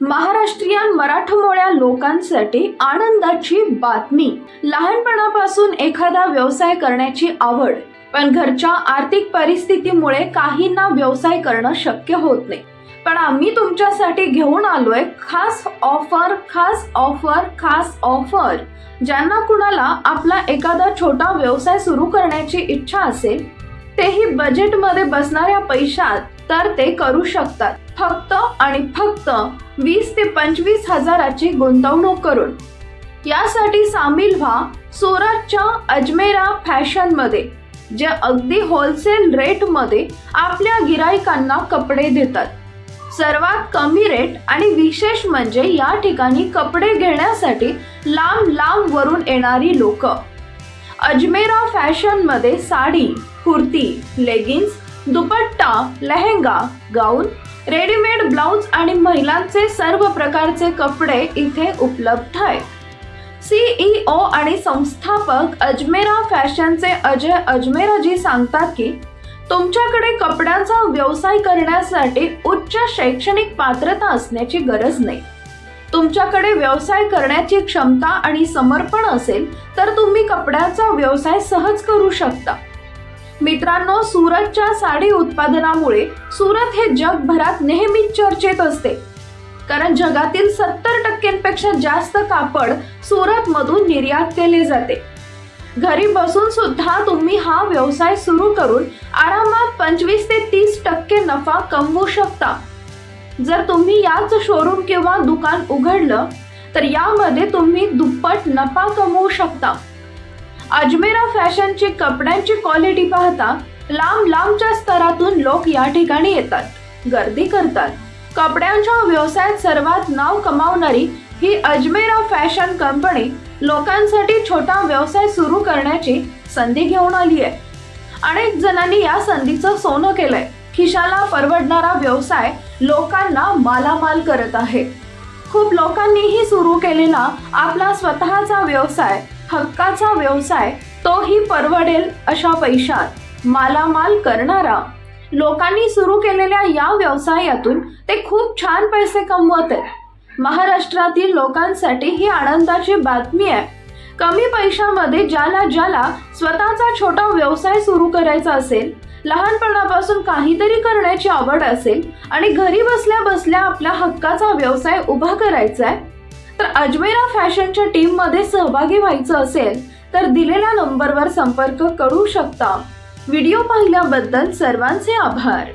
महाराष्ट्रीयन मराठमोळ्या लोकांसाठी आनंदाची बातमी. लहानपणापासून एखादा व्यवसाय करण्याची आवड पण घरच्या आर्थिक परिस्थितीमुळे काहींना व्यवसाय करणं शक्य होत नाही. पण आम्ही तुमच्यासाठी घेऊन आलोय खास ऑफर खास ऑफर खास ऑफर. ज्यांना कुणाला आपला एखादा छोटा व्यवसाय सुरू करण्याची इच्छा असेल तेही बजेटमध्ये बसणाऱ्या पैशात तर ते करू शकतात. फक्त आणि फक्त वीस ते पंचवीस हजाराची गुंतवणूक करून. यासाठी सामील व्हा सुरतच्या अजमेरा फॅशनमध्ये जे अगदी होलसेल रेटमध्ये आपल्या गिरायकांना कपडे देतात. सर्वात कमी रेट आणि विशेष म्हणजे या ठिकाणी कपडे घेण्यासाठी लांब लांब वरून येणारी लोक. अजमेरा फॅशनमध्ये sari kurti leggings dupatta lehenga gown readymade blouse आणि महिलांचे सर्व प्रकारचे कपडे इथे उपलब्ध आहेत. सीईओ आणि संस्थापक अजमेरा फॅशनचे अजय अजमेराजी सांगतात की तुमच्याकडे कपड्यांचा व्यवसाय करण्यासाठी उच्च शैक्षणिक पात्रता असण्याची गरज नाही. तुमच्याकडे व्यवसाय करण्याची क्षमता आणि समर्पण असेल तर तुम्ही कपड्याचा व्यवसाय सहज करू शकता. मित्रांनो सुरतच्या साडी उत्पादनामुळे सुरत हे जगभरात नेहमीच चर्चेत असते. कारण जगातील सत्तर टक्क्यांपेक्षा जास्त कापड सुरत मधून निर्यात केले जाते. घरी बसून सुद्धा तुम्ही हा व्यवसाय सुरू करून आरामात पंचवीस ते तीस टक्के नफा कमवू शकता. जर तुम्ही याच शोरूम किंवा दुकान उघडलं तर यामध्ये तुम्ही दुप्पट नफा कमवू शकता. अजमेरा फॅशनची कपड्यांची क्वालिटी पाहता लांब लांबच्या स्तरातून लोक या ठिकाणी येतात गर्दी करतात. कपड्यांच्या व्यवसायात सर्वात नाव कमावणारी ही अजमेरा फॅशन कंपनी लोकांसाठी छोटा व्यवसाय सुरू करण्याची संधी घेऊन आली आहे अनेक जणांनी या संधीचं सोनं केलंय. खिशाला परवडणारा व्यवसाय लोकांना मालामाल करत आहे. खूप लोकांनीही सुरू केलेला आपला स्वतःचा व्यवसाय हक्काचा व्यवसाय तोही परवडेल अशा पैशात. मालामाल करणारा लोकांनी सुरू केलेल्या या व्यवसायातून ते खूप छान पैसे कमवत आहेत. महाराष्ट्रातील लोकांसाठी ही आनंदाची बातमी आहे. कमी पैशामध्ये ज्याला ज्याला स्वतःचा छोटा व्यवसाय सुरू करायचा असेल लहानपणापासून काहीतरी करण्याची आवड असेल आणि घरी बसल्या बसल्या आपल्या हक्काचा व्यवसाय उभा करायचा आहे तर अजमेरा फॅशनच्या टीममध्ये सहभागी व्हायचं असेल तर दिलेल्या नंबरवर संपर्क करू शकता. व्हिडिओ पाहिल्याबद्दल सर्वांचे आभार.